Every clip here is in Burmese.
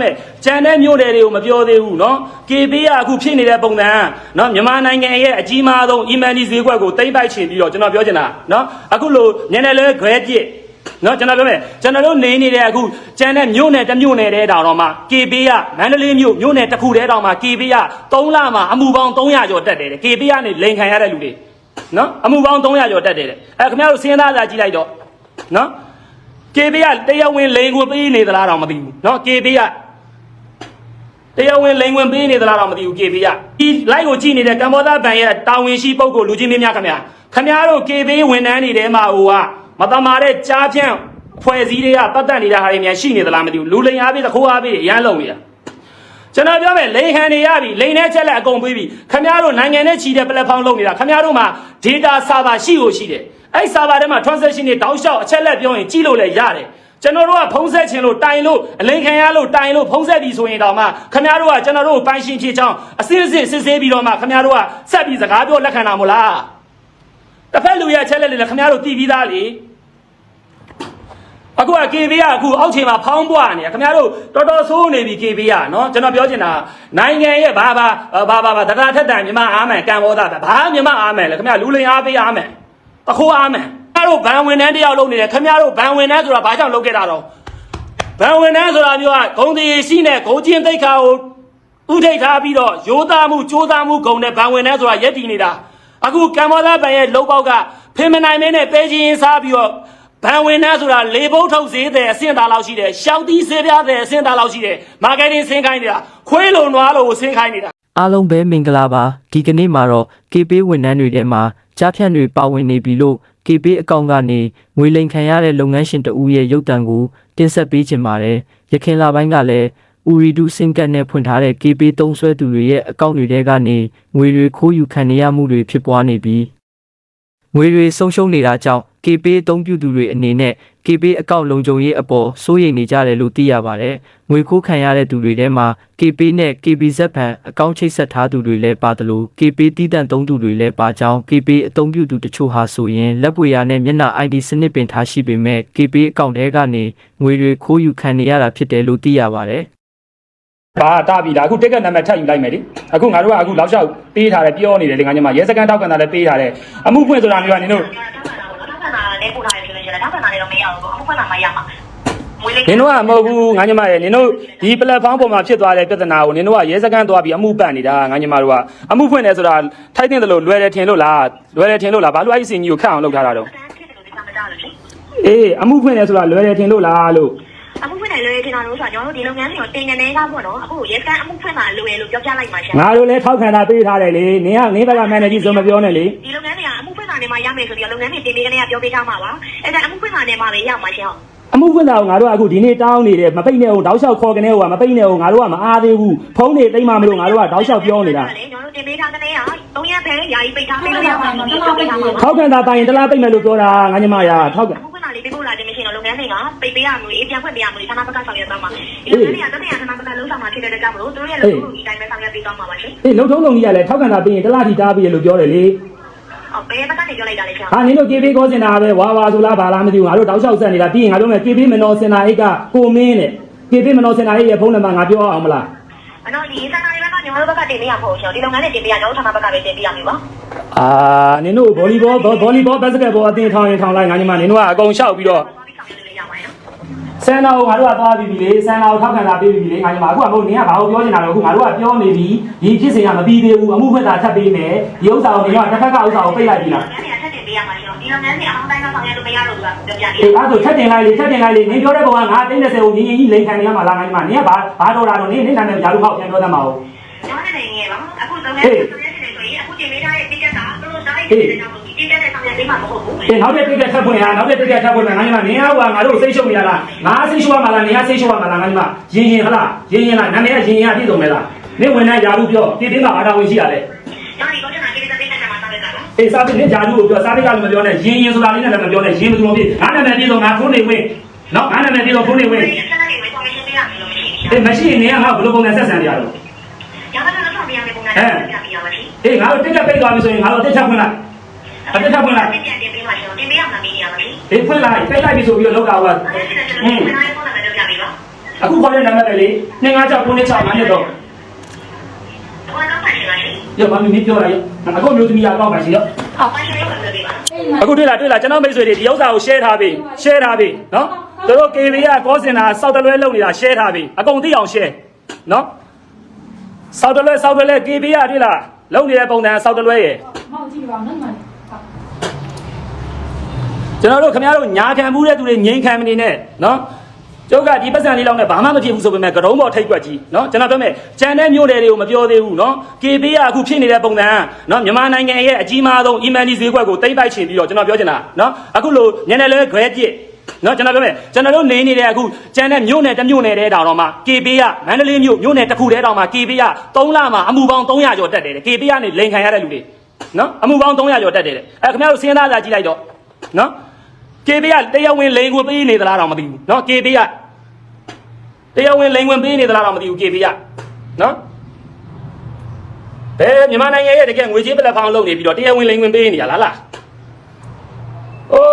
မဲ့ကြံတဲ့မြို့နယ်တွေကိုမပြောသေးဘူးနော် KB ကအခုဖြစ်နေတဲ့ပုံစံနော်မြန်မာနိုင်ငံရဲ့အကြီးမားဆုံး Imani ဈေးကွက်ကိုတိမ့်ပိုက်ချင်ပြီးတော့ကျွန်တော်ပြောချင်တာနော်အခုလိုနည်းနည်းလေး grade ပြည့်နော်ကျွန်တော်ပြောမယ်ကျွန်တော်တို့နေနေတဲ့အခုကျန်တဲ့မြို့နယ်တမြို့နယ်တဲတောင်တော့မှ KB ကမန္တလေးမြို့မြို့နယ်တစ်ခုတဲတောင်မှ KB က3လမှာအမှုပေါင်း300ကျော်တက်တယ် KB ကနေလိန်ခံရတဲ့လူတွေနော်အမှုပေါင်း300ကျော်တက်တယ်အဲခင်ဗျားတို့စဉ်းစားကြကြည့်လိုက်တော့နော် KB ကတရားဝင်လိန်ကိုပေးနေသလားတော့မသိဘူးနော် KB က တရားဝင်လိန်ဝင်ပေးနေသလားတော့မသိဘူး KB ကဒီ live ကိုကြည့်နေတဲ့ကမ္ဘောဇဘန်ရဲ့တာဝန်ရှိပုဂ္ဂိုလ်လူချင်းမင်းများခင်ဗျာခင်ဗျားတို့ KB ဝန်ထမ်းတွေထဲမှာဟိုကမတမာတဲ့ကြားဖြန့်ဖွဲ့စည်းတွေကပတ်သက်နေတာဟာတွေများရှိနေသလားမသိဘူးလူလိန်အားပေးတခိုးအားပေးရမ်းလုံးနေတာကျွန်တော်ပြောမယ်လိန်ခံနေရပြီလိန်နဲ့ချက်လက်အကုန်ပေးပြီခင်ဗျားတို့နိုင်ငံနဲ့ချီတဲ့ platform လုပ်နေတာခင်ဗျားတို့မှာ data server ရှိကိုရှိတယ်အဲ့ server ထဲမှာ transaction တွေတောက်လျှောက်အချက်လက်ပြောရင်ကြည့်လို့လည်းရတယ် ကျွန်တော်တို့ကဖုံးဆက်ခြင်းလို့တိုင်လို့အလိန်ခံရလို့တိုင်လို့ဖုံးဆက်ပြီဆိုရင်တော့မှခင်ဗျားတို့ကကျွန်တော်တို့ကိုပိုင်ရှင်ဖြစ်ချောင်းအစစ်အစစ်စစ်ဆေးပြီးတော့မှခင်ဗျားတို့ကဆက်ပြီးစကားပြောလက်ခံတာမို့လားတစ်ဖက်လူရဲ့အချက်လက်တွေလည်းခင်ဗျားတို့တည်ပြီးသားလေအခုက KB ကအခုအောက်ခြေမှာဖောင်းပွားနေတယ်ခင်ဗျားတို့တော်တော်ဆိုးနေပြီ KB ကနော်ကျွန်တော်ပြောချင်တာနိုင်ငံရဲ့ဘာဘာဘာဘာဘာတရာထက်တန်မြမအားမယ်ကံဘောသားပဲဘာမြမအားမယ်လဲခင်ဗျားလူလင်အားပေးအားမယ်တခိုးအားမယ် ခင်ဗျားတို့ဘန်ဝင်တန်းတယောက်လုပ်နေတယ်ခင်ဗျားတို့ဘန်ဝင်တန်းဆိုတာဘာကြောင့်လုပ်ခဲ့တာတော့ဘန်ဝင်တန်းဆိုတာမျိုးကဂုံတည်ရှိနဲ့ဂုံချင်းသိက္ခာကိုဥထိတ်ထားပြီးတော့ရိုးသားမှုကြိုးစားမှုဂုံနဲ့ဘန်ဝင်တန်းဆိုတာရက်တည်နေတာအခုကံဘောသားဘန်ရဲ့လုံပေါက်ကဖင်မနိုင်မင်းနဲ့ပဲချင်းစားပြီးတော့ဘန်ဝင်နှဆိုတာလေဘုတ်ထုတ်ဈေးတဲ့အဆင့်သားလောက်ရှိတယ်ရှောက်တီးဆေးပြားတဲ့အဆင့်သားလောက်ရှိတယ်မာကတ်တင်းဆင်းခိုင်းနေတာခွေးလုံနွားလုံကိုဆင်းခိုင်းနေတာအားလုံးပဲမင်္ဂလာပါဒီကနေ့မှာတော့ KP ဝန်ထမ်းတွေထဲမှာကြားဖြန့်တွေပါဝင်နေပြီလို့ KP အကောင့်ကနေငွေလိမ်ခံရတဲ့လုပ်ငန်းရှင်တဦးရဲ့ရုပ်တံကိုတင်ဆက်ပေးခြင်းပါတယ်ရခင်လာပိုင်းကလည်းဥရီဒူစင်ကတ်နဲ့ဖွင့်ထားတဲ့ KP သုံးဆွဲသူတွေရဲ့အကောင့်တွေထဲကနေငွေတွေခိုးယူခံနေရမှုတွေဖြစ်ပွားနေပြီးငွေတွေဆုံးရှုံးနေတာကြောင့် KP အသုံးပြုသူတွေအနေနဲ့ KP အကောင့်လုံခြုံရေးအပေါ်စိုးရိမ်နေကြတယ်လို့သိရပါတယ်။ငွေခိုးခံရတဲ့သူတွေထဲမှာ KP နဲ့ KBZ ဘဏ်အကောင့်ချိတ်ဆက်ထားသူတွေလည်းပါသလို KP တည်တံ့သုံးသူတွေလည်းပါကြောင်း KP အသုံးပြုသူတချို့ဟာဆိုရင်လက်ပွေရနဲ့မျက်နှာ ID စနစ်ပင်ထားရှိပေမဲ့ KP အကောင့်ထဲကနေငွေတွေခိုးယူခံနေရတာဖြစ်တယ်လို့သိရပါတယ်။ဘာတာပြီလားအခုတက်ကတ်နံပါတ်ထပ်ယူလိုက်မယ်လေအခုငါတို့ကအခုလောက်လျှောက်ပေးထားတယ်ပြောနေတယ်လေငါညမရဲစကန်တောက်ကန်တာလည်းပေးထားတယ်အမှုဖွင့်ဆိုတာမျိုးကနင်တို့ထောက်ခံတာ လည်းပို့ထားရဆိုလို့ရှိရင်ထောက်ခံတာလည်းတော့မရဘူးအခုဖွင့်တာမှရမှာမွေးလေးနင်တို့ကမဟုတ်ဘူးငါညမရဲ့နင်တို့ဒီ platform ပေါ်မှာဖြစ်သွားတဲ့ပြဿနာကိုနင်တို့ကရဲစကန်သွားပြီးအမှုပတ်နေတာငါညမတို့ကအမှုဖွင့်တယ်ဆိုတာထိုက်တဲ့လို့လွယ်တယ်ထင်လို့လားလွယ်တယ်ထင်လို့လားဘာလို့အဲ့ဒီစင်ကြီးကိုခတ်အောင်လုပ်ထားတာတော့ဖြစ်တယ်လို့ဒီကမတားလို့လေအေးအမှုဖွင့်တယ်ဆိုတာလွယ်တယ်ထင်လို့လားလို့အခုဖွင့်တယ်လို့ထင်တာလို့ဆိုတော့ကျွန်တော်တို့ဒီလုပ်ငန်းတွေကိုတင်နေနေတာပေါ့နော်အခုရဲကန်အမှုဖွင့်တာလိုရလို့ပြောပြလိုက်ပါရှင်ငါတို့လည်းထောက်ခံတာပေးထားတယ်လေနင်ကနင်ဘက်ကမန်နေဂျာဆိုမပြောနဲ့လေဒီလုပ်ငန်းတွေက အမှုဖွင့်တာနဲ့မှရမယ်ဆိုပြီးလုပ်ငန်းတွေတင်ပေးကနေကပြောပေးထားမှာပါအဲ့ဒါအမှုဖွင့်တာနဲ့မှပဲရမှာရှင်ဟုတ်အမှုဖွင့်တာကိုငါတို့ကအခုဒီနေ့တောင်းနေတယ်မပိတ်နဲ့ဟိုတောက်လျှောက်ခေါ်ကနေဟိုကမပိတ်နဲ့ဟိုငါတို့ကမအားသေးဘူးဖုန်းတွေတိမ့်မှမလို့ငါတို့ကတောက်လျှောက်ပြောနေတာလေကျွန်တော်တို့တင်ပေးထားတဲ့က3ရက်ပဲယာယီပိတ်ထားပေးလို့ရမှာဒီပြောပေးထားမှာပါထောက်ခံတာတိုင်တလားပိတ်မယ်လို့ပြောတာငါညမရထောက်ခံအခုကလေးပေးဖို့လာတယ်မရှိတော့လုပ်ငန်းတွေကပိတ်ပေးရမျိုးအေးပြန်ဖွင့်ပေးရမျိုးဌာနဘက်ကဆောင်ရွက်သွားမှာဒီလုပ်ငန်းတွေကတက်တဲ့ဌာနဘက်ကလုံးဆောင်မှာဖြစ်တဲ့ကြောင့်မလို့တို့ရဲ့လုပ်ငန်းဒီတိုင်းပဲဆောင်ရွက်ပေးသွားမှာပါရှင်အေးလုံထုံးလုံကြီးကလည်းထောက်ခံတာပြီးရင်တလားထိတားပြီးရလို့ပြောတယ်လေ ဟုတ်ဘယ်ဘက်ကနေပြောလိုက်တာလဲရှင်ဟာနင်တို့ KB ကောစင်တာပဲဝါဝါဆိုလားဘာလားမသိဘူးငါတို့တောက်လျှောက်ဆက်နေတာပြီးရင်ငါတို့မဲ့ KB မနော်စင်တာအိတ်ကကိုမင်းနဲ့ KB မနော်စင်တာအိတ်ရဲ့ဖုန်းနံပါတ်ငါပြောအောင်မလားအနော်ဒီစံနာရီဘက်ကညီမတို့ဘက်ကတင်ပေးရမှာဟုတ်ရှင်ဒီလုပ်ငန်းတွေတင်ပေးရကျွန်တော်ဌာနဘက်ကပဲတင်ပေးရမှာပါအာနင်တို့ဗောလီဘောဗောလီဘောဘတ်စကတ်ဘောအတင်းထောင်းရင်ထောင်းလိုက်ငါညမနင်တို့ကအကုန်လျှောက်ပြီးတော့ ဆန်နာကိုငါတို့ကသွားပြီးပြီလေဆန်နာကိုထောက်ခံတာပေးပြီးပြီလေငါညီမအခုကမဟုတ်နင်ကဘာလို့ပြောနေတာလဲအခုငါတို့ကပြောနေပြီဒီဖြစ်စဉ်ကမပြီးသေးဘူးအမှုဖွင့်တာထပ်ပေးမယ်ဒီဥစ္စာကိုနင်ကတစ်ခါကဥစ္စာကိုပိတ်လိုက်ပြီလားလုပ်ငန်းတွေကထပ်တင်ပေးရမှာရှင်ဒီလုပ်ငန်းတွေအအောင်တိုင်းကဆောင်ရွက်လို့မရတော့ဘူးကပြောပြနေအေးအဲ့ဒါဆိုထပ်တင်လိုက်လေထပ်တင်လိုက်လေနင်ပြောတဲ့ပုံကငါ30ကိုညီညီကြီးလိန်ခံနေရမှာလားငါညီမနင်ကဘာဘာတော်တာတော့နင်နင်နာမည်ဂျာလူဟောက်ပြန်ပြောတတ်မှာဟုတ်ကျွန်တော်လည်းနေပါအခုလုပ်ငန်းတွေဆောင်ရွက်နေတယ်ဆိုရင်အခုတင်ပေးထားတဲ့တိကျတာတို့တို့တိုင်းနေတဲ့ကြောင့်ဒီတိကျတဲ့ဆောင်ရွက်ပေးမှာ မဟုတ်ဘူးအေးနောက်တဲ့တိကျထပ်ဖွင့်ဟာနောက်တဲ့တိကျထပ်ဖွင့်မယ်ငါညီမနင်ကဟိုကငါတို့စိတ်ရှုပ်နေရလားငါစိတ်ရှုပ်ရမှာလားနင်ကစိတ်ရှုပ်ရမှာလားငါညီမရင်ရင်ဟလားရင်ရင်လားနာမည်ကရင်ရင်ကပြည့်စုံမယ်လားနင်ဝင်တဲ့ဂျာလူပြောတိတင်းကဘာတာဝင်ရှိရလဲကျွန်တော်ဒီကောချင်တာကိစ္စတွေနဲ့မှာဆောင်ရွက်ကလားအေးစားပြီးနင်ဂျာလူကိုပြောစားပြီးကလည်းမပြောနဲ့ရင်ရင်ဆိုတာလေးနဲ့လည်းမပြောနဲ့ရင်မစုံပြည့်ငါနာမည်ပြည့်စုံငါခုနေဝင်နော်ငါနာမည်ပြည့်စုံခုနေဝင်ဒီအချက်အလက်တွေဆောင်ရွက်ပေးရမယ်လို့မရှိဘူးအေးမရှိရင်နင်ကငါဘယ်လိုပုံစံဆက်ဆံကြရတော့။ရောင်းတော့တော့ပြန်ပြန်ပုံစံနဲ့ပြန်ပြရပါရှိအေးငါတို့တိကျပိတ်သွားပြီဆိုရင်ငါတို့တိကျဖွင့်လိုက်။ ပြန်ပြန်တင်ပေးပါရှင်။တင်ပေးရမှာမင်းရပါရှိအေးဖွင့်လိုက်ပိတ်လိုက်ပြီဆိုပြီးတော့လောက်တာက။အဲ့ဒီကကျွန်တော်ဒီနားဖုန်းနံပါတ်ပြောပြပေးပါအခုခေါ်တဲ့နံပါတ်ပဲလေ256 965နဲ့တော့ဘာလို့ဖိုင်ရှင်လဲရမမီမပြောလိုက်အခုမျိုးသမီးကတော့ပါရှင်ရောဟောဖိုင်ရှင်လို့ပြောပြပါအခုတွေ့လားတွေ့လားကျွန်တော်မိတ်ဆွေတွေဒီဥစ္စာကို share ထားပြီ share ထားပြီနော်သူတို့ KB ကကောစင်တာစောက်တလွဲလုပ်နေတာ share ထားပြီအကုန်သိအောင် share နော်စောက်တလွဲစောက်တလွဲ KB ကတွေ့လားလုပ်နေတဲ့ပုံစံစောက်တလွဲရယ်မောက်ကြည့်ပါဦးနော်ညီမလေး ကျွန်တော်တို့ခင်ဗျားတို့ညာခံမှုတဲ့သူတွေငိမ့်ခံမနေနဲ့နော်ကျုပ်ကဒီပတ်စံလေးလောက်နဲ့ဘာမှမဖြစ်ဘူးဆိုပေမဲ့ကရုံးပေါ်ထိတ်ကွက်ကြီးနော်ကျွန်တော်ပြောမယ်ကြံတဲ့မျိုးတွေကိုမပြောသေးဘူးနော် KB ကအခုဖြစ်နေတဲ့ပုံစံနော်မြန်မာနိုင်ငံရဲ့အကြီးမားဆုံး email ဈေးကွက်ကိုတိမ့်ပိုက်ချင်ပြီးတော့ကျွန်တော်ပြောချင်တာနော်အခုလိုညနေလဲ grade ပြည့်နော်ကျွန်တော်ပြောမယ်ကျွန်တော်တို့နေနေတဲ့အခုကြံတဲ့မြို့နယ်တစ်မြို့နယ်တဲ့တောင်တော့မှ KB ကမန္တလေးမြို့မြို့နယ်တစ်ခုတည်းတောင်မှ KB က3လမှအမှုပေါင်း300ကျော်တက်တယ် KB ကနေလိန်ခံရတဲ့လူတွေနော်အမှုပေါင်း300ကျော်တက်တယ်အဲခင်ဗျားတို့စဉ်းစားကြကြည့်လိုက်တော့နော် KB ကတရားဝင်လိန်ကိုပေးနေသလားတော့မသိဘူးเนาะ KB ကတရားဝင်လိန်ဝင်ပေးနေသလားတော့မသိဘူး KB ကเนาะဘယ်မြန်မာနိုင်ငံရဲ့တကယ်ငွေကြေးပလက်ဖောင်းလုပ်နေပြီးတော့တရားဝင်လိန်ဝင်ပေးနေရလားလားဟို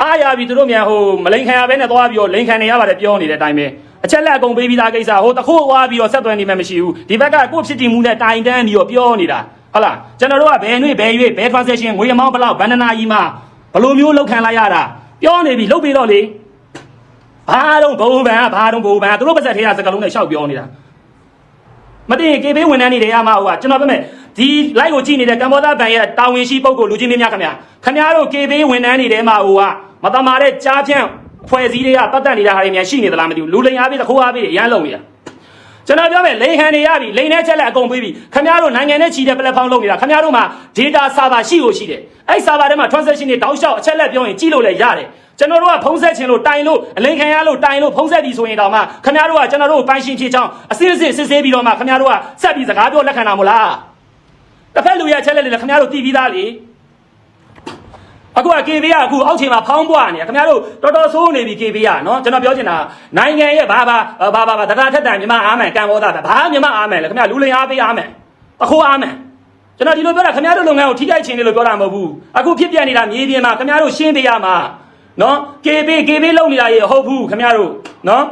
အားရပြီသူတို့မြန်ဟိုမလိန်ခံရဘဲနဲ့သွားပြီးတော့လိန်ခံနေရပါတယ်ပြောနေတဲ့အတိုင်းပဲအချက်လက်အကုန်ပေးပြီးသားကိစ္စဟိုတခိုးဝါပြီးတော့ဆက်သွယ်နေမှမရှိဘူးဒီဘက်ကကိုယ့်ဖြစ်တည်မှုနဲ့တိုင်တန်းပြီးတော့ပြောနေတာဟုတ်လားကျွန်တော်တို့ကဘယ်နှွေဘယ်ရွေဘယ် transaction ငွေအမောင်းဘလောက်ဘန္ဒနာကြီးမှာဘလိုမျိုးလောက်ခံလိုက်ရတာ ပြောနေပြီလုတ်ပြီးတော့လေဘာတော့ဘုံဗန်ကဘာတော့ဘုံဗန်ကသူတို့ပါစက်ထဲကစကလုံးနဲ့ရှောက်ပြောနေတာမသိရင်ကေပေးဝန်ထမ်းတွေရမှာဟိုကကျွန်တော်ပြောမယ်ဒီ live ကိုကြည့်နေတဲ့ကမ္ဘောဇဘန်ရဲ့တာဝန်ရှိပုဂ္ဂိုလ်လူချင်းမင်းများခင်ဗျာခင်ဗျားတို့ကေပေးဝန်ထမ်းတွေထဲမှာဟိုကမတမာတဲ့ကြားဖြန့်ဖွဲ့စည်းတွေကပတ်သက်နေတာဟာတွေများရှိနေသလားမသိဘူးလူလိန်အားပြီးတခိုးအားပြီးရမ်းလုံနေတာ ကျွန်တော်ပြောမယ်လိန်ဟန်တွေရပြီလိန်နဲ့ချက်လက်အကုန်ပေးပြီခင်ဗျားတို့နိုင်ငံနဲ့ချီတဲ့ platform လုပ်နေတာခင်ဗျားတို့မှာ data server ရှိကိုရှိတယ်အဲ့ server ထဲမှာ transaction တွေတောက်လျှောက်အချက်လက်ပြောရင်ကြည့်လို့လည်းရတယ်ကျွန်တော်တို့ကဖုံးဆက်ခြင်းလို့တိုင်လို့အလိန်ခံရလို့တိုင်လို့ဖုံးဆက်ပြီဆိုရင်တော့မှခင်ဗျားတို့ကကျွန်တော်တို့ကိုပိုင်ရှင်ဖြစ်ချောင်းအစစ်အစစ်စစ်ဆေးပြီးတော့မှခင်ဗျားတို့ကဆက်ပြီးစကားပြောလက်ခံတာမို့လားတစ်ဖက်လူရဲ့အချက်လက်တွေလည်းခင်ဗျားတို့တည်ပြီးသားလေ အခုက KB ကအခုအောက်ခြေမှာဖောင်းပွားနေတယ်ခင်ဗျားတို့တော်တော်ဆိုးနေပြီ KB ကနော်ကျွန်တော်ပြောချင်တာနိုင်ငံရဲ့ဘာဘာဘာဘာဘာတရားထက်တန်မြမအားမယ်ကံဘောသားပဲဘာမြမအားမယ်လဲခင်ဗျားလူလိန်အားပေးအားမယ်အခိုးအားမယ်ကျွန်တော်ဒီလိုပြောတာခင်ဗျားတို့လုပ်ငန်းကိုထိခိုက်ခြင်းလို့ပြောတာမဟုတ်ဘူးအခုဖြစ်ပြနေတာမြေပြင်မှာခင်ဗျားတို့ရှင်းပေးရမှာနော် KB KB လုပ်နေတာရေဟုတ်ဘူးခင်ဗျားတို့နော်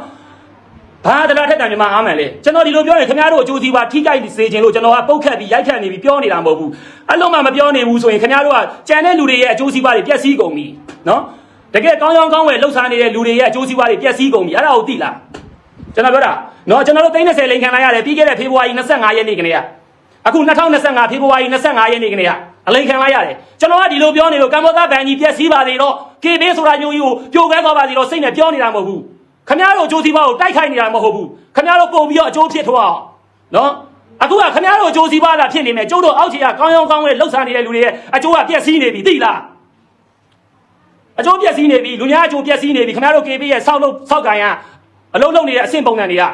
ဘာတရားထက်တန်မြမအားမယ်လေကျွန်တော်ဒီလိုပြောရင်ခင်ဗျားတို့အကျိုးစီးပွားထိခိုက်စေခြင်းလို့ကျွန်တော်ကပုတ်ခတ်ပြီးရိုက်ခတ်နေပြီးပြောနေတာမဟုတ်ဘူးအဲ့လုံးမှမပြောနေဘူးဆိုရင်ခင်ဗျားတို့ကကြံတဲ့လူတွေရဲ့အကျိုးစီးပွားတွေပျက်စီးကုန်ပြီနော်တကယ်ကောင်းကောင်းကောင်းဝယ်လှုပ်ရှားနေတဲ့လူတွေရဲ့အကျိုးစီးပွားတွေပျက်စီးကုန်ပြီအဲ့ဒါကိုသိလားကျွန်တော်ပြောတာနော်ကျွန်တော်တို့30လိန်ခံလိုက်ရတယ်ပြီးခဲ့တဲ့ဖေဖော်ဝါရီ25ရက်နေ့ကနေကအခု2025ဖေဖော်ဝါရီ25ရက်နေ့ကနေကအလိန်ခံလိုက်ရတယ်ကျွန်တော်ကဒီလိုပြောနေလို့ကမ္ဘောဇဘန်ကြီးပျက်စီးပါသေးတော့ကေဘေးဆိုတာမျိုးကြီးကိုပြိုကွဲသွားပါသေးတော့စိတ်နဲ့ပြောနေတာမဟုတ်ဘူး ခမရတို့အကျိုးစီးပွားကိုတိုက်ခိုက်နေတာမဟုတ်ဘူးခမရတို့ပုံပြီးတော့အကျိုးဖြစ်ထွားအောင်နော်အခုကခမရတို့အကျိုးစီးပွားလာဖြစ်နေမယ်ကျုပ်တို့အောက်ခြေကကောင်းကောင်းကောင်းနဲ့လှုပ်ရှားနေတဲ့လူတွေရဲ့အကျိုးကပြက်စီးနေပြီသိလားအကျိုးပြက်စီးနေပြီလူများအကျိုးပြက်စီးနေပြီခမရတို့ KB ရဲ့ဆောက်လုပ်ဆောက်ကန်ရအလုံးလုံးနေတဲ့အဆင့်ပုံစံတွေက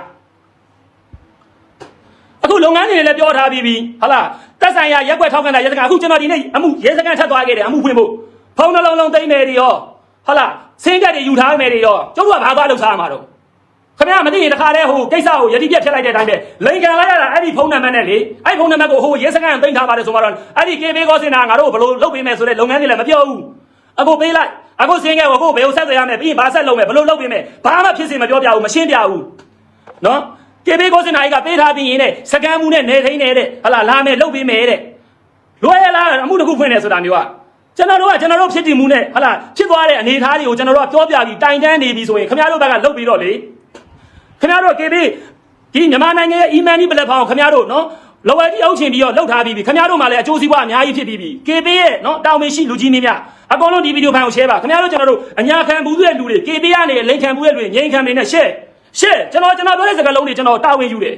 အခုလုပ်ငန်းတွေလည်းပြောထားပြီးပြီဟုတ်လားတက်ဆိုင်ရရက်ွက်ထောက်ကန်တာရက်စကန်အခုကျွန်တော်ဒီနေ့အမှုရဲစကန်ထပ်သွားခဲ့တယ်အမှုဖွင့်ဖို့ဖုန်းနှလုံးလုံးသိမ့်မယ်တွေရောဟုတ်လား စင်းကက်တွေယူထားမယ်တွေရောကျုပ်တို့ကဘာသွားလှုပ်ရှားမှာတော့ခင်ဗျားမသိရင်တခါတည်းဟိုကိစ္စကိုယတိပြက်ဖြစ်လိုက်တဲ့အတိုင်းပဲလိန်ကန်လိုက်ရတာအဲ့ဒီဖုန်းနံပါတ်နဲ့လေအဲ့ဒီဖုန်းနံပါတ်ကိုဟိုရဲစခန်းသိမ်းထားပါတယ်ဆိုမှတော့အဲ့ဒီ KB ကောစင်တာငါတို့ဘယ်လိုလုပ်ပေးမယ်ဆိုတဲ့လုပ်ငန်းတွေလည်းမပြောဘူးအခုပေးလိုက်အခုစင်းခဲ့ကိုဘယ်ကိုဆက်သွယ်ရမယ်ပြီးရင်ဘာဆက်လုပ်မယ်ဘယ်လိုလုပ်ပေးမယ်ဘာမှဖြစ်စေမပြောပြဘူးမရှင်းပြဘူးနော် KB ကောစင်တာကြီးကပေးထားပြီးရင်တဲ့စကန်မှုနဲ့နေထိန်နေတဲ့ဟလာလာမယ်လုပ်ပေးမယ်တဲ့လွယ်လားအမှုတစ်ခုဖွင့်နေဆိုတာမျိုးက ကျွန်တော်တို့ကကျွန်တော်တို့ဖြစ်တည်မှုနဲ့ဟလာဖြစ်သွားတဲ့အနေအထားတွေကိုကျွန်တော်တို့ကပြောပြပြီးတိုင်တန်းနေပြီဆိုရင်ခင်ဗျားတို့ဘက်ကလုပ်ပြီးတော့လေခင်ဗျားတို့ KB ဒီမြန်မာနိုင်ငံရဲ့ e-money platform ကိုခင်ဗျားတို့နော်လော်ဝဲကြီးအောက်ချင်ပြီးတော့လှုပ်ထားပြီးပြီခင်ဗျားတို့မှလည်းအကျိုးစီးပွားအများကြီးဖြစ်ပြီးပြီ KB ရဲ့နော်တောင်းပန်ရှိလူကြီးမင်းများအကုန်လုံးဒီဗီဒီယိုဖိုင်ကို share ပါခင်ဗျားတို့ကျွန်တော်တို့အညာခံဘူးတဲ့လူတွေ KB ကနေလိန်ခံဘူးတဲ့လူတွေငိမ့်ခံနေနဲ့ share share ကျွန်တော်ကျွန်တော်ပြောတဲ့စကားလုံးတွေကျွန်တော်တာဝန်ယူတယ်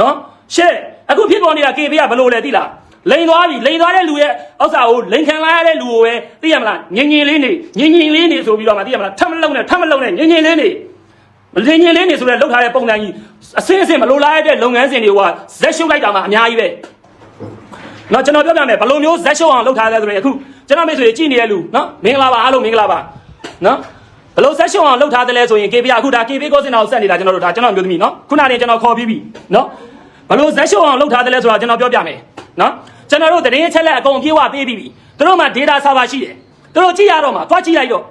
နော် share အခုဖြစ်ပေါ်နေတာ KB ကဘယ်လိုလဲသိလား လိန်သွားပြီလိန်သွားတဲ့လူရဲ့ဥစ္စာကိုလိန်ခံလိုက်ရတဲ့လူကိုပဲသိရမလားငင်ငင်လေးနေငင်ငင်လေးနေဆိုပြီးတော့မှသိရမလားထပ်မလုံးနဲ့ထပ်မလုံးနဲ့ငင်ငင်လေးနေ မလင်းချင်းလေးနေဆိုလဲလောက်ထားတဲ့ပုံစံကြီးအစင်းအစင်းမလိုလားတဲ့လုပ်ငန်းစဉ်တွေကဇက်ရှုပ်လိုက်တာမှအများကြီးပဲเนาะကျွန်တော်ပြောပြမယ်ဘယ်လိုမျိုးဇက်ရှုပ်အောင်လုပ်ထားလဲဆိုရင်အခုကျွန်တော်မိတ်ဆွေကြည့်နေတဲ့လူเนาะမင်္ဂလာပါအားလုံးမင်္ဂလာပါเนาะဘယ်လိုဇက်ရှုပ်အောင်လုပ်ထားတယ်လဲဆိုရင် KB အခုဒါ KB ကိုစင်တော်ဆက်နေတာကျွန်တော်တို့ဒါကျွန်တော်မျိုးသမီးเนาะခုနကကျွန်တော်ခေါ်ပြီးပြီเนาะ ဘလို့ဇက်ရှုံအောင်လုပ်ထားတယ်လဲဆိုတာကျွန်တော်ပြောပြမယ်နော်ကျွန်တော်တို့သတင်းအချက်လက်အကုန်ပြေဝပေးပြီးပြီသူတို့မှာ data server ရှိတယ်သူတို့ကြည့်ရတော့မှာတွားကြည့်လိုက်တော့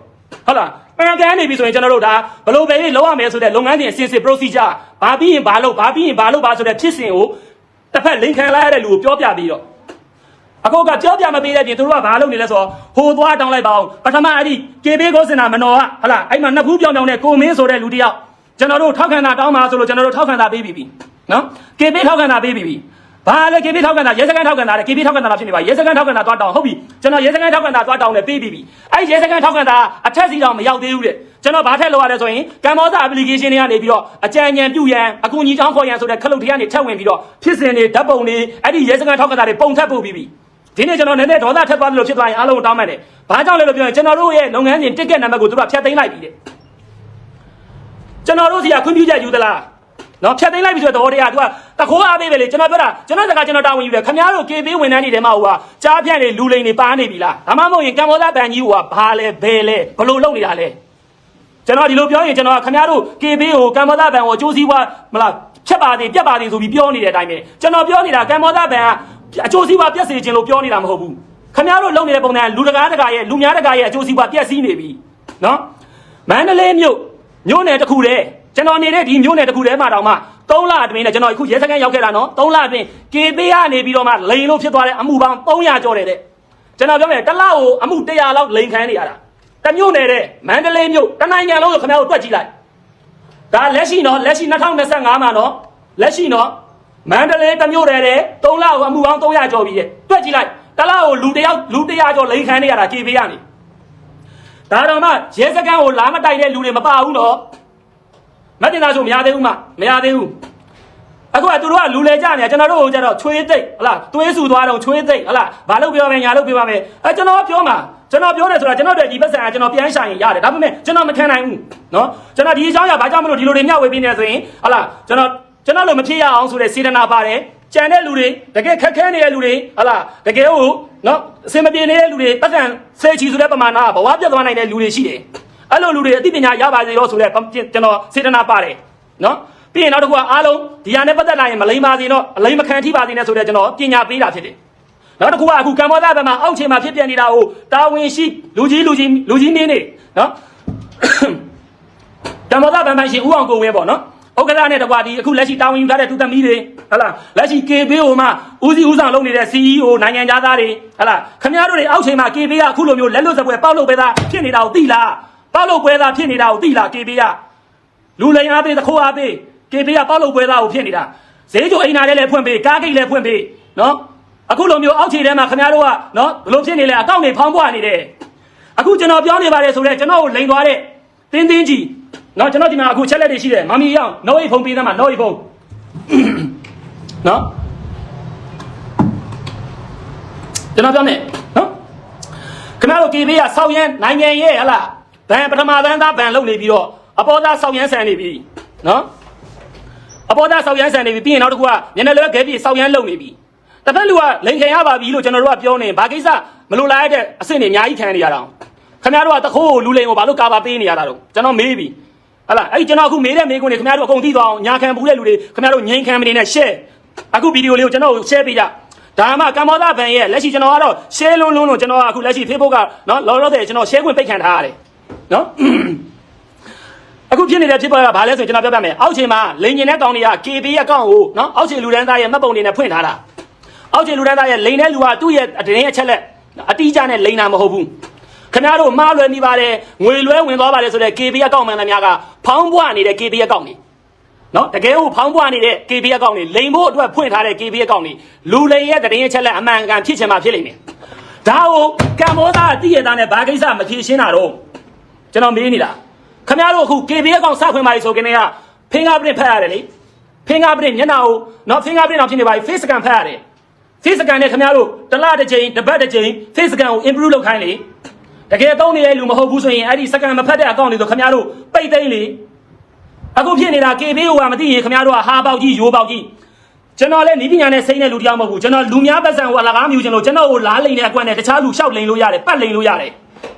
ဟုတ်လားပန်ကန်နေပြီဆိုရင်ကျွန်တော်တို့ဒါဘလို့ပဲလောက်ရမယ်ဆိုတဲ့လုပ်ငန်းစဉ်အစီအစဉ် procedure ဘာပြီးရင်ဘာလုပ်ဘာပြီးရင်ဘာလုပ်ပါဆိုတဲ့ဖြစ်စဉ်ကိုတစ်ဖက်လိန်ခံလိုက်ရတဲ့လူကိုပြောပြပြီးတော့အခုကပြောပြမပေးတဲ့ပြင်သူတို့ကဘာလုပ်နေလဲဆိုတော့ဟိုသွားတောင်းလိုက်ပါအောင်ပထမအဲ့ဒီကေဘေးကိုစင်တာမနော်ကဟလာအဲ့မှာနှစ်ဖူးပြောင်းပြောင်းနဲ့ကိုမင်းဆိုတဲ့လူတယောက်ကျွန်တော်တို့ထောက်ခံတာတောင်းပါဆိုလို့ကျွန်တော်တို့ထောက်ခံတာပေးပြီးပြီ နော် KB ထောက်ခံတာပေးပြီးပြီဘာလဲ KB ထောက်ခံတာရဲစခန်းထောက်ခံတာလေ KB ထောက်ခံတာဖြစ်နေပါရဲစခန်းထောက်ခံတာသွားတောင်းဟုတ်ပြီကျွန်တော်ရဲစခန်းထောက်ခံတာသွားတောင်းနဲ့ပေးပြီးပြီအဲ့ရဲစခန်းထောက်ခံတာအထက်စီတောင်မရောက်သေးဘူးတဲ့ကျွန်တော်ဘာထက်လောက်ရလဲဆိုရင်ကမ္ဘောဇ application တွေကနေပြီးတော့အကြံဉာဏ်ပြုရန်အကူအညီချောင်းခေါ်ရန်ဆိုတဲ့ခလုတ်တွေကနေထက်ဝင်ပြီးတော့ဖြစ်စဉ်တွေဓာတ်ပုံတွေအဲ့ဒီရဲစခန်းထောက်ခံတာတွေပုံထက်ပို့ပြီးပြီဒီနေ့ကျွန်တော်နည်းနည်းဒေါသထက်သွားသလိုဖြစ်သွားရင်အားလုံးကိုတောင်းပန်တယ်။ဘာကြောင့်လဲလို့ပြောရင်ကျွန်တော်တို့ရဲ့လုပ်ငန်းစဉ်တစ်ကက်နံပါတ်ကိုသူတို့ကဖျက်သိမ်းလိုက်ပြီတဲ့။ကျွန်တော်တို့စီကခွင့်ပြုချက်ယူသလား။ နော်ဖျက်သိမ်းလိုက်ပြီဆိုတဲ့သဘောတရားကသူကတခိုးအားပေးပဲလေကျွန်တော်ပြောတာကျွန်တော်စကားကျွန်တော်တာဝန်ယူတယ်ခင်ဗျားတို့ KB ဝန်ထမ်းတွေထဲမှာဟိုကကြားပြန့်နေလူလိန်တွေပါနေပြီလား။ဒါမှမဟုတ်ရင်ကမ္ဘောဇဘန်ကြီးဟိုကဘာလဲဘယ်လဲဘလို့လုပ်နေတာလဲ။ကျွန်တော်ဒီလိုပြောရင်ကျွန်တော်ကခင်ဗျားတို့ KB ကိုကမ္ဘောဇဘန်ကိုအကျိုးစီးပွားမလားဖြတ်ပါသေးပြတ်ပါသေးဆိုပြီးပြောနေတဲ့အတိုင်းပဲကျွန်တော်ပြောနေတာကမ္ဘောဇဘန်ကအကျိုးစီးပွားပြတ်စေခြင်းလို့ပြောနေတာမဟုတ်ဘူးခင်ဗျားတို့လုပ်နေတဲ့ပုံစံကလူတကားတကာရဲ့လူများတကာရဲ့အကျိုးစီးပွားပြတ်စည်းနေပြီနော်မန္တလေးမြို့မြို့နယ်တစ်ခုတည်း ကျွန်တော်နေတဲ့ဒီမြို့နယ်တစ်ခုတည်းမှာတောင်မှ3လအတွင်းနဲ့ကျွန်တော်အခုရဲစခန်းရောက်ခဲ့တာနော်3လအတွင်း KB ကနေပြီးတော့မှလိန်လို့ဖြစ်သွားတဲ့အမှုပေါင်း300ကျော်တယ်တဲ့ကျွန်တော်ပြောမယ်တစ်လကိုအမှု100လောက်လိန်ခံနေရတာတမျိုးနယ်တဲ့မန္တလေးမြို့တနိုင်ငံလုံးကိုခင်ဗျားတို့တွက်ကြည့်လိုက်ဒါလက်ရှိနော်လက်ရှိ2025မှာနော်လက်ရှိနော်မန္တလေးတစ်မြို့တည်းတဲ့3လကိုအမှုပေါင်း300ကျော်ပြီတဲ့တွက်ကြည့်လိုက်တစ်လကိုလူတစ်ယောက်လူ100ကျော်လိန်ခံနေရတာ KB ကနေဒါတော့မှရဲစခန်းကိုလာမတိုက်တဲ့လူတွေမပါဘူးနော် မတင်သားဆိုမရသေးဘူးမမရသေးဘူးအခုကသူတို့ကလူလေကြနေကျွန်တော်တို့ကကြတော့ချွေးသိပ်ဟလားသွေးဆူသွားတော့ချွေးသိပ်ဟလားဘာလို့ပြောမယ်ညာလို့ပြောပါမယ်အဲကျွန်တော်ပြောမှာကျွန်တော်ပြောတယ်ဆိုတာကျွန်တော်တို့ဒီပတ်စံကကျွန်တော်ပြန်ဆိုင်ရင်ရတယ်ဒါပေမဲ့ကျွန်တော်မခံနိုင်ဘူးเนาะကျွန်တော်ဒီအကြောင်းအရာဘာကြောင့်မလို့ဒီလိုတွေမျှဝေပေးနေဆိုရင်ဟလားကျွန်တော်ကျွန်တော်လိုမဖြစ်ရအောင်ဆိုတဲ့စေတနာပါတယ်ကြံတဲ့လူတွေတကယ်ခက်ခဲနေတဲ့လူတွေဟလားတကယ်ဟိုเนาะအစင်မပြေနေတဲ့လူတွေပတ်စံဆယ်ချီဆိုတဲ့ပမာဏကဘဝပြတ်သွားနိုင်တဲ့လူတွေရှိတယ် အဲ့လိုလူတွေအသိပညာရပါစေရောဆိုတဲ့ကျွန်တော်စေတနာပါတယ်နော်ပြီးရင်နောက်တစ်ခုကအားလုံးဒီဟာနဲ့ပတ်သက်လာရင်မလိမ္မာစေတော့အလိမ္မခံထိပါစေနဲ့ဆိုတဲ့ကျွန်တော်ပညာပေးတာဖြစ်တယ်နောက်တစ်ခုကအခုကမ္ဘောဒီးယားဘက်မှာအောက်ခြေမှာဖြစ်ပြနေတာကိုတာဝန်ရှိလူကြီးလူကြီးလူကြီးနင်းနေနော်ကမ္ဘောဒီးယားဘက်မှာရှင်ဦးအောင်ကိုဝင်းပေါ့နော်ဥက္ကဋ္ဌနဲ့တကွာဒီအခုလက်ရှိတာဝန်ယူထားတဲ့သူသမီးတွေဟလာလက်ရှိ KB ဟိုမှာဦးစီးဦးဆောင်လုပ်နေတဲ့ CEO နိုင်ငံသားတွေဟလာခင်ဗျားတို့တွေအောက်ခြေမှာ KB ကအခုလိုမျိုးလက်လွတ်စပွဲပေါက်လုပ်ပေးတာဖြစ်နေတာကိုသိလား ပေါက်လို့ပွဲသားဖြစ်နေတာကိုသိလား KB ကလူလိန်အားပေးတခိုးအားပေးကေပေးကပေါက်လို့ပွဲသားကိုဖြစ်နေတာဈေးကြိုအိမ်နာလေးလည်းဖွင့်ပေးကားဂိတ်လည်းဖွင့်ပေးနော်အခုလိုမျိုးအောက်ခြေထဲမှာခင်ဗျားတို့ကနော်ဘလို့ဖြစ်နေလဲအကောင့်တွေဖောင်းပွားနေတယ်အခုကျွန်တော်ပြောနေပါတယ်ဆိုတော့ကျွန်တော်ကိုလိန်သွားတဲ့တင်းတင်းကြီးနော်ကျွန်တော်ဒီမှာအခုချက်လက်တွေရှိတယ်မမီရောက်နှုတ်အိတ်ဖုံပေးသမှာနှုတ်အိတ်ဖုံနော်ကျွန်တော်ပြောမယ်နော်ခင်ဗျားတို့ကေပေးကဆောက်ရမ်းနိုင်ငံရဲ့ဟလား ဘန်ပထမသန်းသားဘန်လုပ်နေပြီးတော့အပေါ်သားဆောက်ရမ်းဆန်နေပြီနော်အပေါ်သားဆောက်ရမ်းဆန်နေပြီပြီးရင်နောက်တစ်ခုကညနေလွဲခဲပြေဆောက်ရမ်းလုပ်နေပြီတစ်ဖက်လူကလိန်ခံရပါပြီလို့ကျွန်တော်တို့ကပြောနေဘာကိစ္စမလိုလားတဲ့အဆင့်တွေအများကြီးခံနေရတာခင်ဗျားတို့ကတခိုးကိုလူလိန်ကိုဘာလို့ကာပါပေးနေရတာတော့ကျွန်တော်မေးပြီဟလာအဲ့ကျွန်တော်အခုမေးတဲ့မေးခွန်းတွေခင်ဗျားတို့အကုန်သိသွားအောင်ညာခံဘူးတဲ့လူတွေခင်ဗျားတို့ငိန်ခံမနေနဲ့ share အခုဗီဒီယိုလေးကိုကျွန်တော် share ပေးကြဒါမှကမ္ဘောဇဘန်ရဲ့လက်ရှိကျွန်တော်ကတော့ share လုံးလုံးလုံးကျွန်တော်ကအခုလက်ရှိ Facebook ကနော်လောလောဆယ်ကျွန်တော် share ခွင့်ပိတ်ခံထားရတယ် နော်အခုဖြစ်နေတဲ့ဖြစ်ပေါ်ကဘာလဲဆိုရင်ကျွန်တော်ပြောပြမယ်အောက်ခြေမှာလိန်ကျင်တဲ့ကောင်တွေက KB ရဲ့အကောင့်ကိုနော်အောက်ခြေလူတန်းသားရဲ့မှတ်ပုံတွေနဲ့ဖွင့်ထားတာအောက်ခြေလူတန်းသားရဲ့လိန်တဲ့လူကသူ့ရဲ့အတင်းအချက်လက်အတိအကျနဲ့လိန်တာမဟုတ်ဘူးခင်ဗျားတို့မှားလွယ်မိပါတယ်ငွေလွဲဝင်သွားပါတယ်ဆိုတဲ့ KB အကောင့်မှန်သမျှကဖောင်းပွားနေတဲ့ KB အကောင့်တွေနော်တကယ်ကိုဖောင်းပွားနေတဲ့ KB အကောင့်တွေလိန်ဖို့အတွက်ဖွင့်ထားတဲ့ KB အကောင့်တွေလူလိန်ရဲ့တတင်းအချက်လက်အမှန်ကန်ဖြစ်ချင်မှဖြစ်လိမ့်မယ်ဒါကိုကမ္ဘောဇာတည့်ရသားနဲ့ဘာကိစ္စမဖြေရှင်းတာတော့ ကျွန်တော်မေးနေတာခမရတို့အခု KB အကောင်စခွင့်ပါလေဆိုခင်ဗျာ fingerprint ဖတ်ရတယ်လေ fingerprint မျက်နှာကိုနော် fingerprint တော့ဖြစ်နေပါပြီ face scan ဖတ်ရတယ် face scan နဲ့ခမရတို့တစ်လတစ်ချိန်တစ်ပတ်တစ်ချိန် face scan ကို improve လုပ်ခိုင်းလေတကယ်သုံးနေတဲ့လူမဟုတ်ဘူးဆိုရင်အဲ့ဒီ scan မဖတ်တဲ့အကောင့်တွေဆိုခမရတို့ပိတ်သိမ့်လေအခုဖြစ်နေတာ KB ဟိုကမသိရင်ခမရတို့ကဟာပေါက်ကြီးရိုးပေါက်ကြီးကျွန်တော်လည်းနီးပညာနဲ့စိမ့်တဲ့လူတယောက်မဟုတ်ဘူးကျွန်တော်လူများပတ်စံကိုအလကားမြူကျွန်တော်ကျွန်တော်ကိုလားလိန်တဲ့အကွက်နဲ့တခြားလူလျှောက်လိန်လို့ရတယ်ပတ်လိန်လို့ရတယ်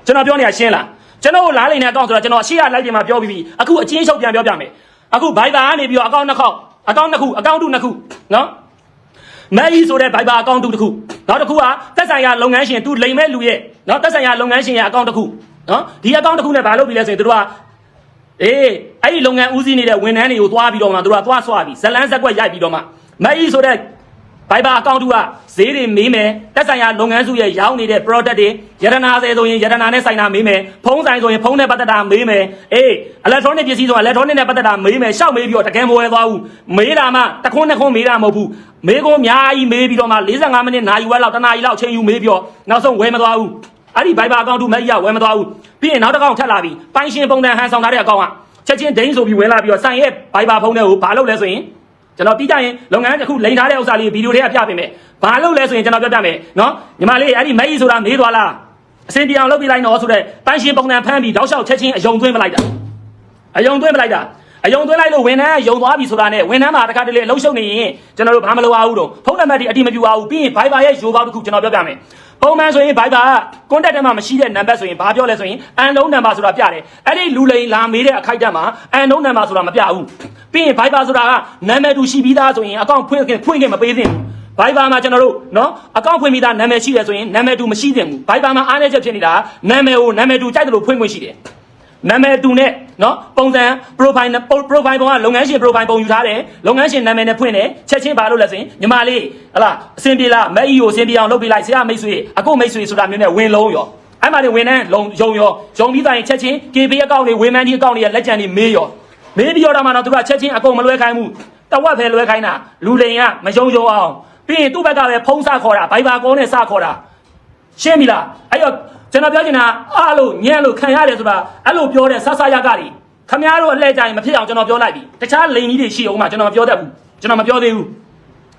ကျွန်တော်ပြောနေတာရှင်းလား ကျွန်တော်ကိုလားလိန်တဲ့အကောင့်ဆိုတော့ကျွန်တော်အရှိရလိုက်ပြင်မှာပြောပြီးပြီအခုအချင်းချုပ်ပြန်ပြောပြမယ်အခု Viber ကနေပြီးတော့အကောင့်နှစ်ခေါက်အကောင့်နှစ်ခုအကောင့်တူနှစ်ခုနော်မဲကြီးဆိုတဲ့ Viber အကောင့်တူတစ်ခုနောက်တစ်ခုကတက်ဆိုင်ရာလုပ်ငန်းရှင်သူလိန်မဲ့လူရဲ့နော်တက်ဆိုင်ရာလုပ်ငန်းရှင်ရဲ့အကောင့်တစ်ခုနော်ဒီအကောင့်တစ်ခုနဲ့ဘာလုပ်ပြီလဲဆိုရင်သူတို့ကအေးအဲ့ဒီလုပ်ငန်းဦးစီးနေတဲ့ဝန်ထမ်းတွေကိုသွားပြီးတော့မှသူတို့ကသွားဆွပြီးဇလန်းဇက်ကွက်ရိုက်ပြီးတော့မှမအီဆိုတဲ့ Viber အကောင့်တူကဈေးတွေမေးမယ်တက်ဆိုင်ရာလုပ်ငန်းစုရဲ့ရောင်းနေတဲ့ product တွေယရနာဆယ်ဆိုရင်ယရနာနဲ့ဆိုင်တာမေးမယ်ဖုန်းဆိုင်ဆိုရင်ဖုန်းနဲ့ပတ်သက်တာမေးမယ်အေး electronic ပစ္စည်းဆိုရင် electronic နဲ့ပတ်သက်တာမေးမယ်ရှောက်မေးပြီးတော့တကယ်မဝယ်သွားဘူးမေးတာမှတခွန်းတစ်ခွန်းမေးတာမဟုတ်ဘူးမေးကိုအများကြီးမေးပြီးတော့မှ45မိနစ်နာရီဝက်လောက်တစ်နာရီလောက်အချိန်ယူမေးပြီးတော့နောက်ဆုံးဝယ်မသွားဘူးအဲ့ဒီ Viber အကောင့်တူမကြီးကဝယ်မသွားဘူးပြီးရင်နောက်တစ်ကောင်ထပ်လာပြီးပိုင်ရှင်ပုံစံဟန်ဆောင်ထားတဲ့အကောင့်ကချက်ချင်းဒိန်းဆိုပြီးဝင်လာပြီးတော့ဆိုင်ရဲ့ Viber ဖုန်းထဲကိုဘာလုပ်လဲဆိုရင် ကျွန်တော်ပြီးကြရင်လုပ်ငန်းတစ်ခုလိန်ထားတဲ့ဥစ္စာလေးဗီဒီယိုတွေကပြပေးမယ်။ဘာလုပ်လဲဆိုရင်ကျွန်တော်ပြောပြမယ်နော်။ညီမလေးအဲ့ဒီမက်ကြီးဆိုတာမေးသွားလား။အစင်ပြောင်လုပ်ပြလိုက်တော့ဆိုတော့ပန်းရှင်ပုံစံဖမ်းပြီးတောက်လျှောက်ချက်ချင်းအယုံသွင်းပလိုက်တာ။အယုံသွင်းပလိုက်တာ။ အယုံသွင်းလိုက်လို့ဝန်ထမ်းကယုံသွားပြီဆိုတာနဲ့ဝန်ထမ်းမှာတစ်ခါတလေအလုံးရှုပ်နေရင်ကျွန်တော်တို့ဘာမလုပ်အောင်တော့ဖုန်းနံပါတ်တွေအတိမပြူအောင်ပြီးရင် Viber ရဲ့ရိုးပေါက်တစ်ခုကျွန်တော်ပြောပြမယ်။ပုံမှန်ဆိုရင် Viber က contact ထဲမှာမရှိတဲ့နံပါတ်ဆိုရင်ဘာပြောလဲဆိုရင်အန်လုံးနံပါတ်ဆိုတာပြတယ်။အဲ့ဒီလူလိန်လာမေးတဲ့အခိုက်အတန့်မှာအန်လုံးနံပါတ်ဆိုတာမပြဘူး။ပြီးရင် Viber ဆိုတာကနာမည်တူရှိပြီးသားဆိုရင်အကောင့်ဖွင့်ခင်ဖွင့်ခင်မပေးသင့်ဘူး။ Viber မှာကျွန်တော်တို့နော်အကောင့်ဖွင့်ပြီးသားနာမည်ရှိတယ်ဆိုရင်နာမည်တူမရှိသင့်ဘူး။ Viber မှာအားနည်းချက်ဖြစ်နေတာနာမည်ကိုနာမည်တူကြိုက်တယ်လို့ဖွင့်ခွင့်ရှိတယ်။ နာမည်တူနဲ့နော်ပုံစံ profile နဲ့ profile ပုံကလုပ်ငန်းရှင် profile ပုံယူထားတယ်လုပ်ငန်းရှင်နာမည်နဲ့ဖွင့်တယ်ချက်ချင်းဘာလို့လဲဆိုရင်ညီမလေးဟလာအစင်ပြေလားမက်အီကိုအစင်ပြေအောင်လုပ်ပေးလိုက်ဆရာမိတ်ဆွေအခုမိတ်ဆွေဆိုတာမျိုးနဲ့ဝင်လုံးရောအဲ့မှာနေဝင်နှန်းလုံယုံရောယုံပြီးသားရင်ချက်ချင်း KB အကောင့်တွေဝေမန်းကြီးအကောင့်တွေရဲ့လက်ကျန်တွေမေးရောမေးပြီးတော့မှတော့သူကချက်ချင်းအကုန်မလွဲခိုင်းဘူးတဝက်ပဲလွဲခိုင်းတာလူလိန်ကမယုံယုံအောင်ပြီးရင်သူ့ဘက်ကပဲဖုံးစခေါ်တာဘိုင်ဘာကောနဲ့စခေါ်တာရှင်းပြီလားအဲ့တော့ ကျွန်တော်ပြောချင်တာအားလို့ညံ့လို့ခံရတယ်ဆိုတာအဲ့လိုပြောတဲ့ဆဆရကတွေခမည်းတော်အလှည့်ကြရင်မဖြစ်အောင်ကျွန်တော်ပြောလိုက်ပြီတခြားလိန်ကြီးတွေရှိအောင်မှကျွန်တော်မပြောတတ်ဘူးကျွန်တော်မပြောသေးဘူး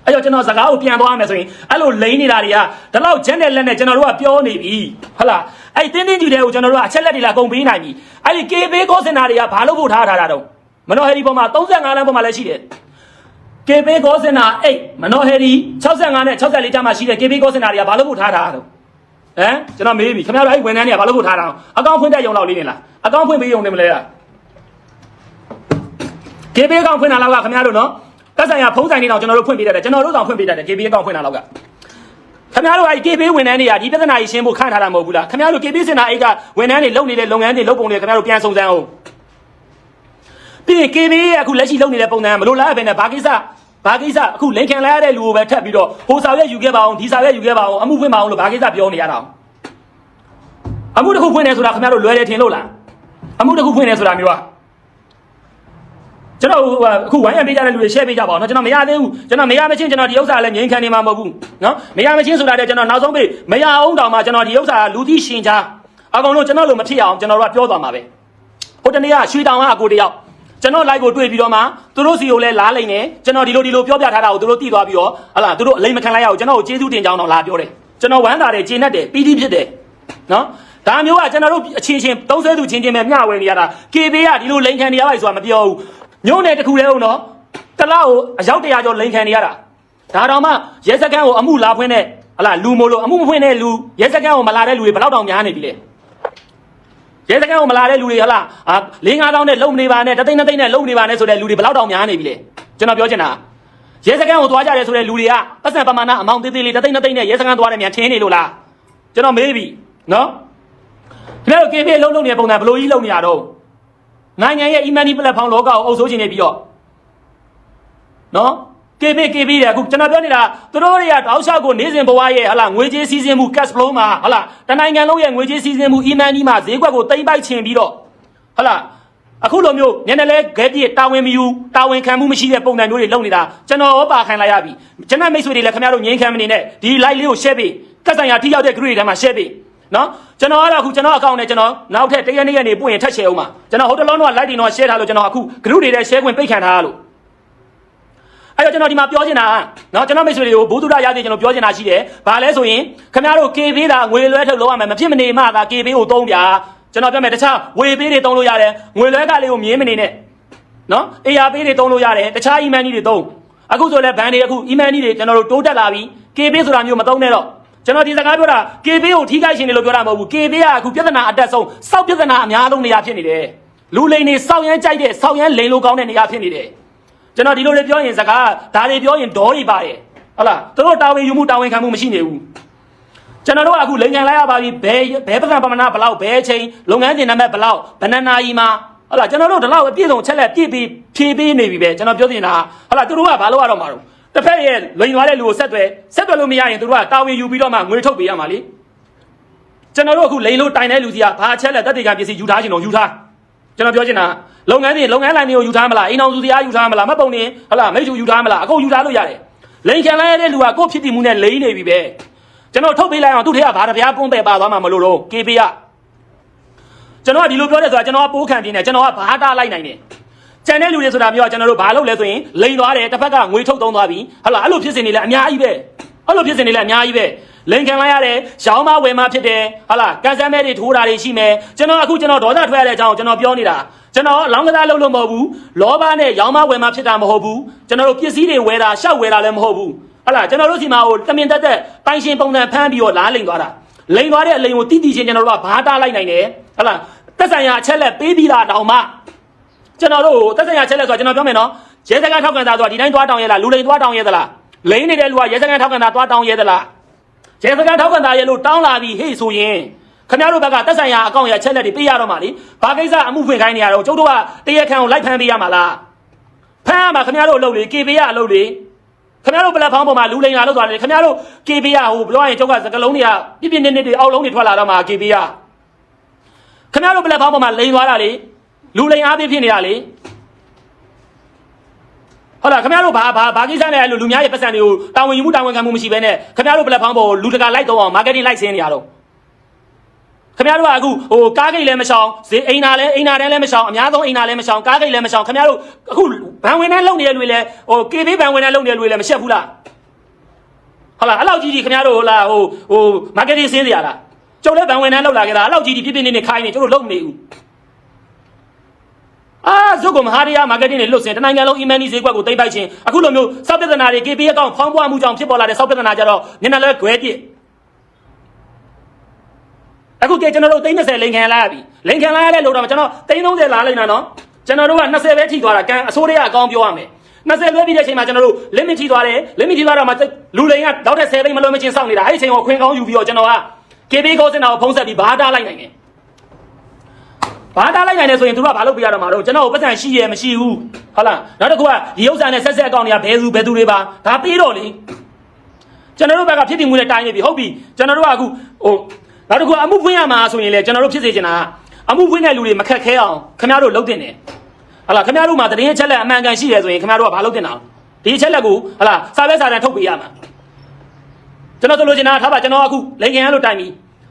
အဲ့တော့ကျွန်တော်စကားကိုပြန်သွားမယ်ဆိုရင်အဲ့လိုလိန်နေတာတွေကဒီလောက်ချက်နဲ့လက်နဲ့ကျွန်တော်တို့ကပြောနေပြီဟုတ်လားအဲ့တင်းတင်းကြီးတွေကိုကျွန်တော်တို့ကအချက်လက်တွေလာကုန်ပေးနိုင်ပြီအဲ့ဒီ KB ကောစင်နာတွေကဘာလို့ဖို့ထားထားတာတော့မနော်ဟယ်ဒီပေါ်မှာ35လမ်းပေါ်မှာလည်းရှိတယ် KB ကောစင်နာ8မနော်ဟယ်ဒီ65နဲ့64ကျမှရှိတဲ့ KB ကောစင်နာတွေကဘာလို့ဖို့ထားထားတာတော့ ဟမ်ကျွန်တော်မေးပြီခင်ဗျားတို့အဲ့ဝန်ထမ်းတွေကဘာလို့ဖို့ထားတာအကောင့်ဖွင့်တဲ့ယုံလောက်လေးနေလားအကောင့်ဖွင့်ပေးယုံနေမလဲလားကေဘေးအကောင့်ဖွင့်တာလောက်ကခင်ဗျားတို့နော်တက်ဆိုင်ရဖုံးဆိုင်နေတော့ကျွန်တော်တို့ဖွင့်ပေးတတ်တယ်ကျွန်တော်တို့တောင်ဖွင့်ပေးတတ်တယ်ကေဘေးအကောင့်ဖွင့်တာလောက်ကခင်ဗျားတို့အဲ့ကေဘေးဝန်ထမ်းတွေကဒီပြဿနာကြီးရှင်းဖို့ခန့်ထားတာမဟုတ်ဘူးလားခင်ဗျားတို့ကေဘေးစင်တာအိတ်ကဝန်ထမ်းတွေလုပ်နေတဲ့လုပ်ငန်းတွေလုပ်ပုံတွေခင်ဗျားတို့ပြန်စုံစမ်းအောင်ပြီးရင်ကေဘေးရဲ့အခုလက်ရှိလုပ်နေတဲ့ပုံစံကမလို့လားပဲနဲ့ဘာကိစ္စ ဘာကိစ္စအခုလင်ခံလိုက်ရတဲ့လူကိုပဲထပ်ပြီးတော့ဟိုစာရွက်ယူခဲ့ပါအောင်ဒီစာရွက်ယူခဲ့ပါအောင်အမှုဖွင့်ပါအောင်လို့ဘာကိစ္စပြောနေရတာအောင် အမှုတစ်ခုဖွင့်နေဆိုတာခင်ဗျားတို့လွယ်တယ်ထင်လို့လားအမှုတစ်ခုဖွင့်နေဆိုတာမျိုးอ่ะကျွန်တော်ဟိုအခုဝိုင်းရံပေးကြတဲ့လူတွေ share ပေးကြပါဦးเนาะကျွန်တော်မရသေးဘူးကျွန်တော်မရမချင်းကျွန်တော်ဒီဥစ္စာလည်းငြိမ်းခံနေမှာမဟုတ်ဘူးเนาะမရမချင်းဆိုတာတဲ့ကျွန်တော်နောက်ဆုံးပေးမရအောင်တောင်မှကျွန်တော်ဒီဥစ္စာလူသိရှင်ချာအကောင်လို့ကျွန်တော်လို့မဖြစ်အောင်ကျွန်တော်တို့ကပြောသွားမှာပဲဟိုတနေ့ကရွှေတောင်ကအကိုတယောက် ကျွန်တော် live ကိုတွေ့ပြီးတော့မှသူတို့စီကိုလည်းလားလိုက်နေကျွန်တော်ဒီလိုဒီလိုပြောပြထားတာကိုသူတို့သိသွားပြီးတော့ဟလာသူတို့အလိမ့်မခံလိုက်ရအောင်ကျွန်တော်ကိုကျေးဇူးတင်ကြောင်းတော့လာပြောတယ်ကျွန်တော်ဝမ်းသာတယ်ကျေနပ်တယ်ပီတိဖြစ်တယ်နော်ဒါမျိုးကကျွန်တော်တို့အချင်းချင်းသုံးဆဲသူချင်းချင်းပဲမျှဝေနေရတာ KB ကဒီလိုလိန်ခံနေရပါ့ဆိုတာမပြောဘူးညို့နယ်တစ်ခုလဲဦးနော်တလောက်ကိုအယောက်တရာကျော်လိန်ခံနေရတာဒါတော့မှရဲစခန်းကိုအမှုလာဖွင့်တဲ့ဟလာလူမို့လို့အမှုမဖွင့်တဲ့လူရဲစခန်းကိုမလာတဲ့လူတွေဘယ်တော့တောင်များနေပြီလဲ ရဲစခန်းကိုမလာတဲ့လူတွေဟလာအာ၄၅တောင်းနဲ့လုံနေပါနဲ့တသိန်းတသိန်းနဲ့လုံနေပါနဲ့ဆိုတဲ့လူတွေဘယ်တော့တောင်များနေပြီလဲကျွန်တော်ပြောချင်တာရဲစခန်းကိုသွားကြတယ်ဆိုတဲ့လူတွေကပတ်စံပမာဏအမောင်သေးသေးလေးတသိန်းတသိန်းနဲ့ရဲစခန်းသွားတယ်မြန်ထင်းနေလို့လားကျွန်တော်မေးပြီနော်ခင်ဗျားတို့ KB လုံးလုံးနေတဲ့ပုံစံဘယ်လိုကြီးလုံးနေရတော့နိုင်ငံရဲ့ e-money platform လောကကိုအုပ်စိုးခြင်းနေပြီးတော့နော် KB KB တဲ့အခုကျွန်တော်ပြောနေတာသူတို့တွေကတောက်လျှောက်ကိုနေစဉ်ဘဝရဲ့ဟလာငွေကြေးစီးဆင်းမှု cash flow မှာဟလာတနိုင်ငံလုံးရဲ့ငွေကြေးစီးဆင်းမှု e-money မှာဈေးကွက်ကိုတိမ့်ပိုက်ခြင်းပြီးတော့ဟလာအခုလိုမျိုးညနေလဲဂဲပြည့်တာဝန်မယူတာဝန်ခံမှုမရှိတဲ့ပုံစံမျိုးတွေလုပ်နေတာကျွန်တော်ရောပါခံလိုက်ရပြီကျွန်တော်မိတ်ဆွေတွေလည်းခင်ဗျားတို့ငြိမ်းခံမနေနဲ့ဒီ live လေးကို share ပေးကတ်ဆိုင်ရာထိရောက်တဲ့ group တွေထဲမှာ share ပေးနော်ကျွန်တော်ကတော့အခုကျွန်တော်အကောင့်နဲ့ကျွန်တော်နောက်ထပ်တရက်နေ့ရက်နေပွင့်ရင်ထပ် share အောင်ပါကျွန်တော်ဟိုတလုံးတော့ live တင်တော့ share ထားလို့ကျွန်တော်အခု group တွေထဲ share ခွင့်ပိတ်ခံထားရလို့ အဲ့တော့ကျွန်တော်ဒီမှာပြောချင်တာကနော်ကျွန်တော်မိတ်ဆွေတွေကိုဘုသူဒ္ဓရသည်ကျွန်တော်ပြောချင်တာရှိတယ်။ဘာလဲဆိုရင်ခင်ဗျားတို့ KB တာငွေလွှဲထုတ်လုပ်ရမယ်မဖြစ်မနေမှသာ KB ကိုသုံးပြ။ကျွန်တော်ပြောမယ်တခြားဝေပေးတွေသုံးလို့ရတယ်။ငွေလွှဲကလေးကိုမြင်းမနေနဲ့။နော် AR ပေးတွေသုံးလို့ရတယ်။တခြား email တွေသုံး။အခုဆိုလဲဘန်တွေအခု email တွေကျွန်တော်တို့တိုးတက်လာပြီ။ KB ဆိုတာမျိုးမသုံးနဲ့တော့ကျွန်တော်ဒီစကားပြောတာ KB ကိုထိခိုက်ရှင်တယ်လို့ပြောတာမဟုတ်ဘူး KB ကအခုပြဿနာအတက်ဆုံးစောက်ပြဿနာအများဆုံးနေရာဖြစ်နေတယ်။လူလိန်တွေစောက်ရမ်းကြိုက်တဲ့စောက်ရမ်းလိန်လိုကောင်းတဲ့နေရာဖြစ်နေတယ်။ ကျွန်တော်ဒီလိုလေးပြောရင်စကားဒါတွေပြောရင်ဒေါ်တွေပါတယ်ဟုတ်လားသူတို့တာဝန်ယူမှုတာဝန်ခံမှုမရှိနေဘူးကျွန်တော်တို့ကအခုလိန်ခံလိုက်ရပါပြီဘယ်ဘယ်ပကံပမနာဘလောက်ဘယ်အချိန်လုပ်ငန်းရှင်နာမည်ဘလောက်ဘယ်နှစ်နာရီမှာဟုတ်လားကျွန်တော်တို့ဒီလောက်အပြည့်စုံချက်လက်ပြည့်ပြီးဖြည့်ပေးနေပြီပဲကျွန်တော်ပြောနေတာဟုတ်လားသူတို့ကဘာလို့ရတော့မှာတော့တစ်ဖက်ရဲ့လိန်သွားတဲ့လူကိုဆက်သွယ်ဆက်သွယ်လို့မရရင်သူတို့ကတာဝန်ယူပြီးတော့မှငွေထုတ်ပေးရမှာလေကျွန်တော်တို့အခုလိန်လို့တိုင်တဲ့လူစီကဘာချက်လက်တက်တေကပစ္စည်းယူထားချင်တော့ယူထား ကျွန်တော်ပြောချင်တာလုပ်ငန်းရှင်လုပ်ငန်းလိုင်းတွေကိုယူထားမလားအိမ်အောင်စုစရာယူထားမလားမပုံနေဟုတ်လားမိတ်ဆွေယူထားမလားအကုန်ယူထားလို့ရတယ်လိန်ခံလိုက်ရတဲ့လူကကိုယ့်ဖြစ်တည်မှုနဲ့လိန်နေပြီပဲကျွန်တော်ထုတ်ပေးလိုက်အောင်သူ့ထဲကဘာတပြားပုံးပဲပါသွားမှာမလို့တော့ KB ကကျွန်တော်ကဒီလိုပြောတယ်ဆိုတာကျွန်တော်ကပိုးခံပြင်းတယ်ကျွန်တော်ကဘာတားလိုက်နိုင်တယ်ကျန်တဲ့လူတွေဆိုတာမျိုးကကျွန်တော်တို့ဘာလုပ်လဲဆိုရင်လိန်သွားတယ်တစ်ဖက်ကငွေထုတ်သုံးသွားပြီဟုတ်လားအဲ့လိုဖြစ်စင်နေလဲအများကြီးပဲအဲ့လိုဖြစ်စင်နေလဲအများကြီးပဲ လိန်ခံလိုက်ရတယ်ရောင်းမဝယ်မဖြစ်တယ်ဟုတ်လားကန်ဆယ်မဲတွေထိုးတာတွေရှိမယ်ကျွန်တော်အခုကျွန်တော်ဒေါသထွက်ရတဲ့အကြောင်းကျွန်တော်ပြောနေတာကျွန်တော်လောင်းကစားလုပ်လို့မဟုတ်ဘူးလောဘနဲ့ရောင်းမဝယ်မဖြစ်တာမဟုတ်ဘူးကျွန်တော်တို့ပစ္စည်းတွေဝယ်တာရှောက်ဝယ်တာလည်းမဟုတ်ဘူးဟလာကျွန်တော်တို့စီမှာဟိုတမင်တက်တက်ပိုင်ရှင်ပုံစံဖမ်းပြီးတော့လားလိန်သွားတာလိန်သွားတဲ့အလိန်ကိုတိတိချင်းကျွန်တော်တို့ကဘာတားလိုက်နိုင်တယ်ဟလာတက်ဆိုင်ရာအချက်လက်ပေးပြီးတာတောင်မှကျွန်တော်တို့တက်ဆိုင်ရာအချက်လက်ဆိုတော့ကျွန်တော်ပြောမယ်နော်ရဲစခန်းထောက်ခံတာဆိုတာဒီတိုင်းသွားတောင်းရဲလားလူလိန်သွားတောင်းရဲသလားလိန်နေတဲ့လူကရဲစခန်းထောက်ခံတာသွားတောင်းရဲသလား ရဲစခန်းထောက်ခံတာရဲလို့တောင်းလာပြီးဟေ့ဆိုရင်ခင်ဗျားတို့ဘက်ကတက်ဆိုင်ရာအကောင့်ရချက်လက်တွေပေးရတော့မှာလေဘာကိစ္စအမှုဖွင့်ခိုင်းနေရတော့ကျုပ်တို့ကတရက်ခံကိုလိုက်ဖမ်းပေးရမှာလားဖမ်းရမှာခင်ဗျားတို့အလုပ်လေ KB ရအလုပ်လေခင်ဗျားတို့ပလက်ဖောင်းပေါ်မှာလူလိန်လာလို့သွားတယ်ခင်ဗျားတို့ KB ရဟိုပြောရရင်ကျုပ်ကစကလုံးတွေကပြပြနေနေတွေအောက်လုံးတွေထွက်လာတော့မှာ KB ရခင်ဗျားတို့ပလက်ဖောင်းပေါ်မှာလိန်သွားတာလေလူလိန်အားဖြင့်ဖြစ်နေတာလေ ဟုတ်လားခင်ဗျားတို့ဘာဘာဘာကိစ္စနဲ့လူလူများရဲ့ပတ်စံတွေကိုတာဝန်ယူမှုတာဝန်ခံမှုမရှိဘဲနဲ့ခင်ဗျားတို့ပလက်ဖောင်းပေါ်ကိုလူတကာလိုက်တော့အောင် marketing လိုက်ဆင်းနေရတော့ခင်ဗျားတို့ကအခုဟိုကားဂိတ်လည်းမရှောင်ဈေးအိမ်နာလည်းအိမ်နာတန်းလည်းမရှောင်အများဆုံးအိမ်နာလည်းမရှောင်ကားဂိတ်လည်းမရှောင်ခင်ဗျားတို့အခုဘန်ဝင်နဲ့လုံနေတဲ့လူတွေလည်းဟို KB ဘန်ဝင်နဲ့လုံနေတဲ့လူတွေလည်းမရှက်ဘူးလားဟုတ်လားအဲ့လောက်ကြီးကြီးခင်ဗျားတို့ဟလာဟိုဟိုမားကတ်တင်းစင်းစရာလားကျုပ်လည်းဗန်ဝင်နှန်းလောက်လာခဲ့တာအဲ့လောက်ကြီးကြီးပြပြနေနေခိုင်းနေကျုပ်တို့လုံမနေဘူး အာဇုတ်ကမဟာရီယာမားကတ်တင်းတွေလွတ်စင်တနိုင်ငံလုံးအီမန်နီဈေးကွက်ကိုတိမ့်ပိုက်ခြင်းအခုလိုမျိုးစောက်ပြဿနာတွေ KP အကောင့်ဖောင်းပွားမှုကြောင့်ဖြစ်ပေါ်လာတဲ့စောက်ပြဿနာကြတော့နင်နယ်လဲဂွဲပြစ်အခုကကျွန်တော်တို့သိန်း30လိန်ခံလာရပြီလိန်ခံလာရတဲ့လို့တော့ကျွန်တော်သိန်း30လာလိုက်တာနော်ကျွန်တော်တို့က20ပဲထိသွားတာကန်အစိုးရအကောင့်ပြောရမယ်20လွဲပြီးတဲ့အချိန်မှာကျွန်တော်တို့ limit ထိသွားတယ် limit ထိသွားတော့မှလူလိန်ကတောက်တဲ့10သိန်းမလုံးမချင်းစောင့်နေတာအဲ့ဒီအချိန်ကိုခွင်ကောင်းယူပြီးတော့ကျွန်တော်က KB ကောစင်တာကိုဖုံးဆက်ပြီးဘာတားလိုက်နိုင်တယ် ဘာတားလိုက်နိုင်တယ်ဆိုရင်သူတို့ကဘာလုပ်ပြရတော့မှာတော့ကျွန်တော်ပတ်စံရှိရမရှိဘူးဟုတ်လားနောက်တစ်ခုကဒီဥစ္စာနဲ့ဆက်ဆက်အကောင့်တွေကဘယ်သူဘယ်သူတွေပါဒါပေးတော့လေကျွန်တော်တို့ဘက်ကဖြစ်တည်မှုနဲ့တိုင်းနေပြီဟုတ်ပြီကျွန်တော်တို့ကအခုဟိုနောက်တစ်ခုကအမှုဖွင့်ရမှာဆိုရင်လေကျွန်တော်တို့ဖြစ်စေချင်တာကအမှုဖွင့်တဲ့လူတွေမခက်ခဲအောင်ခင်ဗျားတို့လုပ်တင်တယ်ဟလာခင်ဗျားတို့မှာတရင်အချက်လက်အမှန်ကန်ရှိတယ်ဆိုရင်ခင်ဗျားတို့ကဘာလုပ်တင်တာဒီအချက်လက်ကိုဟလာစာပဲစာတန်ထုတ်ပေးရမှာကျွန်တော်ဆိုလို့ချင်တာထားပါကျွန်တော်အခုလိန်ကန်ရလို့တိုင်ပြီ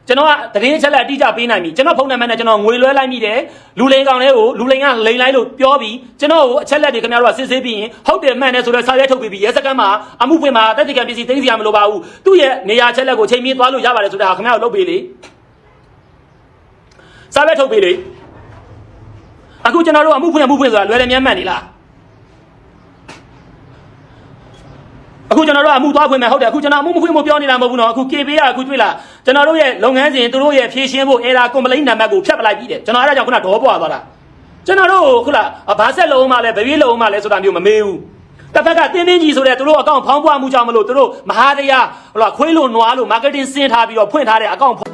ကျွန်တော်ကတရင်ချက်လက်အတိအကျပေးနိုင်ပြီကျွန်တော်ဖုန်းနံပါတ်နဲ့ကျွန်တော်ငွေလွှဲလိုက်မိတယ်လူလိန်ကောင်လေးကိုလူလိန်ကလိန်လိုက်လို့ပြောပြီးကျွန်တော်ကိုအချက်လက်တွေခင်ဗျားတို့ကစစ်ဆေးပြီးရင်ဟုတ်တယ်မှန်တယ်ဆိုတော့စာရဲထုတ်ပေးပြီးရဲစခန်းမှာအမှုဖွင့်မှာတက်တကံပစ္စည်းသိမ်းစီရမလိုပါဘူးသူ့ရဲ့နေရာချက်လက်ကိုချိန်မီသွားလို့ရပါတယ်ဆိုတာခင်ဗျားတို့လုပ်ပေးလေစာပဲထုတ်ပေးလေအခုကျွန်တော်တို့အမှုဖွင့်အမှုဖွင့်ဆိုတာလွယ်တယ်မြတ်မှန်နေလား အခုကျွန်တော်တို့အမှုသွားခွင့်မဲ့ဟုတ်တယ်အခုကျွန်တော်အမှုမခွင့်မပြောနေတာမဟုတ်ဘူးနော်အခု KB ကအခုတွေ့လားကျွန်တော်တို့ရဲ့လုပ်ငန်းစဉ်သူတို့ရဲ့ဖြည့်ရှင်းဖို့ error complaint နံပါတ်ကိုဖြတ်ပလိုက်ပြီးတယ်ကျွန်တော်အဲ့ဒါကြောင့်ခုနဒေါ်ပွားသွားတာကျွန်တော်တို့ခုလားဘာဆက်လုံးမှလဲဗပြေးလုံးမှလဲဆိုတာမျိုးမမေးဘူးတစ်ဖက်ကတင်းတင်းကြီးဆိုတဲ့သူတို့အကောင့်ဖောင်းပွားမှုကြောင့်မလို့သူတို့မဟာတရားဟိုလားခွေးလို့နွားလို့ marketing ဆင်းထားပြီးတော့ဖွင့်ထားတဲ့အကောင့်